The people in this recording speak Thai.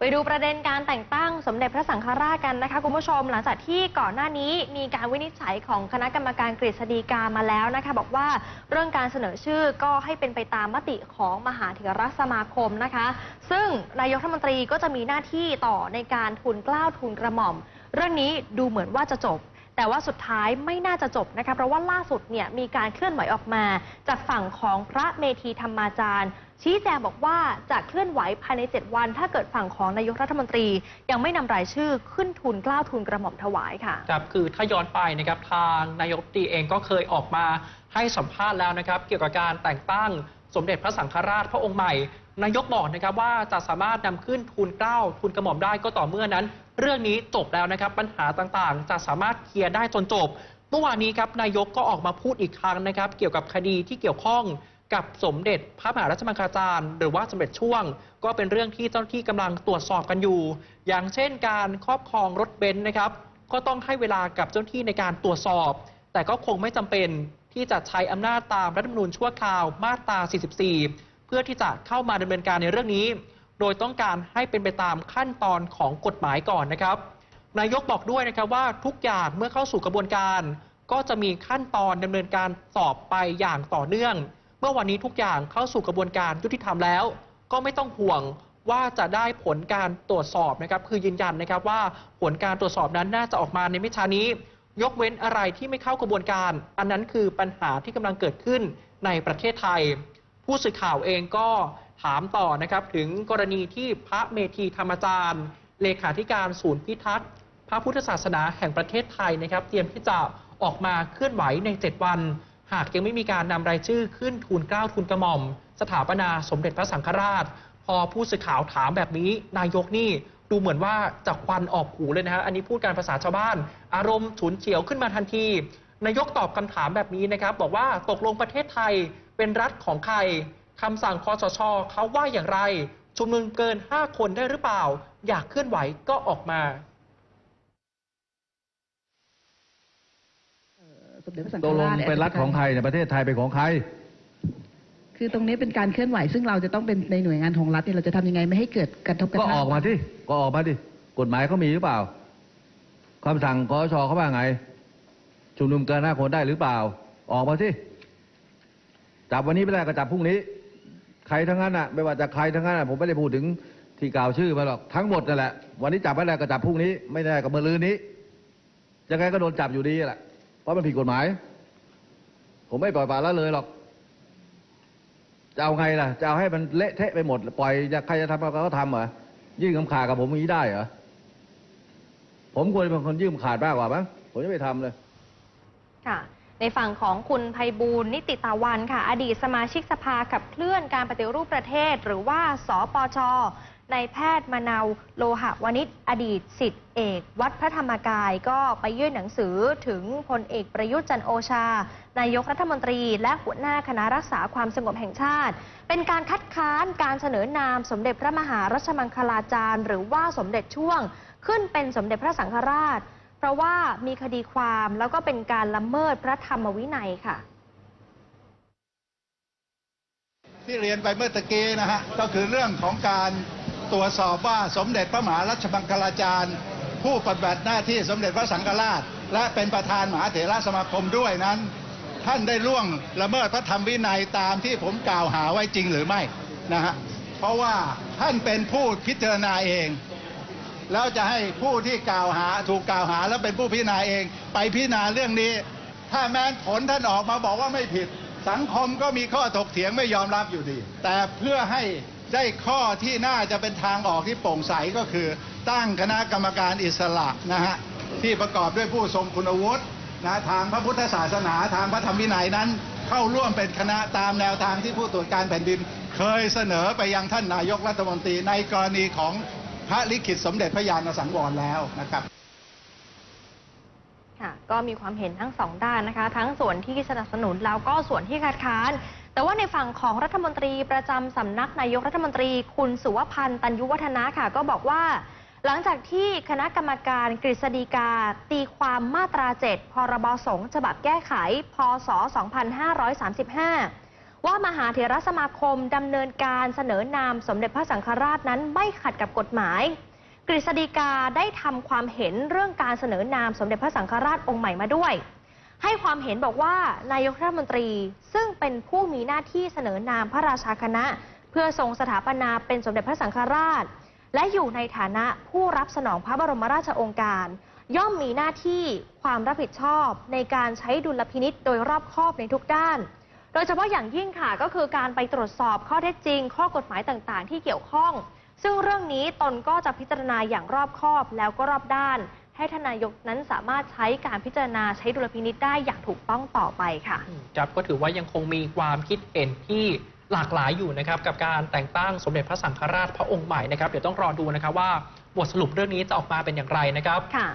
ไปดูประเด็นการแต่งตั้งสมเด็จพระสังฆราชกันนะคะคุณผู้ชมหลังจากที่ก่อนหน้านี้มีการวินิจฉัยของคณะกรรมการกฤษฎีกามาแล้วนะคะบอกว่าเรื่องการเสนอชื่อก็ให้เป็นไปตามมติของมหาเถรสมาคมนะคะ ซึ่งนายกรัฐมนตรีก็จะมีหน้าที่ต่อในการทุนกล้าวทุนกระหม่อม เรื่องนี้ดูเหมือนว่าจะจบ แต่ว่าสุดท้ายไม่น่าจะจบนะคะเพราะว่าล่าสุดเนี่ยมีการเคลื่อนไหวออกมา จากฝั่งของพระเมธีธรรมาจารย์ ชี้แจงบอกว่าจะเคลื่อนไหวภายใน 7 วัน ถ้าเกิดฝั่งของนายกรัฐมนตรี ยังไม่นำรายชื่อขึ้นทุนกล้าวทุนกระหม่อมถวายค่ะครับคือถ้าย้อนไปนะครับทางนายกตีเองก็เคยออกมาให้สัมภาษณ์แล้วนะครับ เกี่ยวกับการแต่งตั้งสมเด็จพระสังฆราชพระองค์ใหม่ นายกบอกนะครับว่าจะสามารถนำขึ้นทุนเกล้าทุนกระหม่อมได้ก็ต่อเมื่อนั้น เรื่องนี้จบแล้วนะครับ ปัญหาต่างๆ จะสามารถเคลียร์ได้จนจบเมื่อวานนี้ครับนายกก็ออกมาพูดอีกครั้งนะครับ เกี่ยวกับคดีที่เกี่ยวข้องกับสมเด็จพระมหารัชมังคลาจารย์ หรือว่าสมเด็จช่วง ก็เป็นเรื่องที่เจ้าหน้าที่กำลังตรวจสอบกันอยู่ อย่างเช่นการครอบครองรถเบนซ์นะครับ ก็ต้องให้เวลากับเจ้าหน้าที่ในการตรวจสอบ แต่ก็คงไม่จำเป็นที่จะใช้อำนาจตามรัฐธรรมนูญชั่วคราวมาตรา 44 เพื่อที่จะเข้ามาดำเนินการในเรื่องนี้ โดยต้องการให้เป็นไปตามขั้นตอนของกฎหมายก่อนนะครับ นายกบอกด้วยนะครับว่าทุกอย่างเมื่อเข้าสู่กระบวนการ ก็จะมีขั้นตอนดำเนินการสอบไปอย่างต่อเนื่อง เมื่อวันนี้ทุกอย่างเข้าสู่กระบวนการยุติธรรมแล้ว ก็ไม่ต้องห่วงว่าจะได้ผลการตรวจสอบนะครับ คือยืนยันนะครับว่าผลการตรวจสอบนั้นน่าจะออกมาในไม่ช้านี้ ยกเว้นอะไรที่ไม่เข้ากระบวนการ อันนั้นคือปัญหาที่กำลังเกิดขึ้นในประเทศไทย ผู้สื่อข่าวเองก็ถามต่อนะครับถึงกรณีที่พระเมธีธรรมจารย์ เลขาธิการศูนย์พิทักษ์พระพุทธศาสนาแห่งประเทศไทยนะครับ เตรียมที่จะออกมาเคลื่อนไหวใน 7 วัน หากยังไม่มีการนำรายชื่อขึ้นทูลเกล้าทูลกระหม่อม สถาปนาสมเด็จพระสังฆราช พอผู้สื่อข่าวถามแบบนี้นายกนี่ดูเหมือนว่าจะควันออกหูเลยนะฮะอันนี้พูดการภาษาชาวบ้าน อารมณ์ฉุนเฉียวขึ้นมาทันที นายกตอบคำถามแบบนี้นะครับ บอกว่าตกลงประเทศไทยเป็นรัฐของใครคำสั่งคอสชเขาว่าอย่างไร ชุมนุมเกิน 5 คนได้หรือเปล่า อยากเคลื่อนไหวก็ออกมาสมเด็จพระสังตฆกลงราชเป็นรัฐของใครในยประเทศไทยเป็นของใคร คือตรงนี้เป็นการเคลื่อนไหว ซึ่งเราจะต้องเป็นในหน่วยงานของรัฐเนี่ยเราจะทำยังไงไม่ให้เกิดกระทบกระก็ทั่งออกมาที่ก็ออกมาดิกฎหมายเขามีหรือเปล่าคำสั่งกชเขาว่าไง ชุมนุมเกินห้าคนได้หรือเปล่า ออกมาที่จับวันนี้ไม่ได้ก็จับพรุ่งนี้ ใครทั้งนั้นอะ ไม่ว่าจะใครทั้งนั้นอะผมไม่ได้พูดถึงที่กล่าวชื่อมาหรอกทั้งหมดนั่นแหละวันนี้จับไม่ได้ก็จับพรุ่งนี้ ไม่ได้ก็เมื่อลืนนี้ยังไงก็โดนจับอยู่ดีแหละเพราะมันผิดกฎหมาย ผมไม่ปล่อยปละละเลยหรอกจะเอาไงล่ะ จะเอาให้มันเละเทะไปหมด ปล่อยจะใครจะทำอะไรก็ทำเหรอยื่นคำขาดกับผมอย่างนี้ได้เหรอผมควรเป็นคนยื่นคำขาดมากกว่ามั้งผมจะไม่ทำเลย ค่ะในฝั่งของคุณไพบูลนิติตาวันค่ะ อดีตสมาชิกสภาขับเคลื่อนการปฏิรูปประเทศ หรือว่า สปช ในแพทย์มนาวโลหะวณิชอดีตสิทธิเอก วัดพระธรรมกายก็ไปยื่นหนังสือถึงพลเอกประยุทธ์จันโอชา นายกรัฐมนตรี และหัวหน้าคณะรักษาความสงบแห่งชาติ เป็นการคัดค้านการเสนอนามสมเด็จพระมหารัชมังคลาจารย์ หรือว่าสมเด็จช่วง ขึ้นเป็นสมเด็จพระสังฆราช เพราะว่ามีคดีความแล้วก็เป็นการละเมิดพระธรรมวินัยค่ะ ที่เรียนไปเมื่อตะกี้นะฮะก็คือเรื่องของการตรวจสอบว่าสมเด็จพระมหารัชมังคลาจารย์ ผู้ปฏิบัติหน้าที่สมเด็จพระสังฆราช และเป็นประธานมหาเถรสมาคมด้วยนั้น ท่านได้ล่วงละเมิดพระธรรมวินัยตามที่ผมกล่าวหาไว้จริงหรือไม่นะฮะเพราะว่าท่านเป็นผู้พิจารณาเอง แล้วจะให้ผู้ที่กล่าวหาถูกกล่าวหาแล้วเป็นผู้พิจารณาเองไปพิจารณาเรื่องนี้ ถ้าแม้นผลท่านออกมาบอกว่าไม่ผิด สังคมก็มีข้อถกเถียงไม่ยอมรับอยู่ดี แต่เพื่อให้ได้ข้อที่น่าจะเป็นทางออกที่โปร่งใสก็คือ ตั้งคณะกรรมการอิสระนะฮะที่ประกอบด้วยผู้ทรงคุณวุฒินะทางพระพุทธศาสนาทางพระธรรมวินัยนั้น เข้าร่วมเป็นคณะตามแนวทางที่ผู้ตรวจการแผ่นดิน เคยเสนอไปยังท่านนายกรัฐมนตรีในกรณีของ พระลิขิตสมเด็จพระยาณสังวรแล้วนะครับค่ะก็มีความเห็นทั้งสองด้านนะคะ ทั้งส่วนที่สนับสนุนแล้วก็ส่วนที่คัดค้าน แต่ว่าในฝั่งของรัฐมนตรีประจำสำนักนายกรัฐมนตรี คุณสุวพันธ์ตันยุวัฒนะค่ะ ก็บอกว่า หลังจากที่คณะกรรมการกฤษฎีกา ตีความมาตรา 7 พรบสงฆ์ฉบับแก้ไข พศ 2535 ว่ามหาเถรสมาคมดำเนินการเสนอนามสมเด็จพระสังฆราชนั้นไม่ขัดกับกฎหมาย กฤษฎีกาได้ทำความเห็นเรื่องการเสนอนามสมเด็จพระสังฆราชองค์ใหม่มาด้วย ให้ความเห็นบอกว่านายกรัฐมนตรีซึ่งเป็นผู้มีหน้าที่เสนอนามพระราชาคณะ เพื่อทรงสถาปนาเป็นสมเด็จพระสังฆราช และอยู่ในฐานะผู้รับสนองพระบรมราชโองการ ย่อมมีหน้าที่ความรับผิดชอบในการใช้ดุลพินิษโดยรอบคอบในทุกด้าน โดยเฉพาะอย่างยิ่งค่ะก็คือการไปตรวจสอบข้อเท็จจริง ข้อกฎหมายต่างๆ ที่เกี่ยวข้อง ซึ่งเรื่องนี้ตนก็จะพิจารณาอย่างรอบคอบแล้วก็รอบด้าน ให้ทานนายกนั้นสามารถใช้การพิจารณาใช้ดุลพินิษได้อย่างถูกต้องต่อไปค่ะ ครับก็ถือว่ายังคงมีความคิดเห็นที่หลากหลายอยู่นะครับกับการแต่งตั้งสมเด็จพระสังฆราชพระองค์ใหม่นะครับเดี๋ยวต้องรอดูนะครับว่าบทสรุปเรื่องนี้จะออกมาเป็นอย่างไรนะครับค่ะ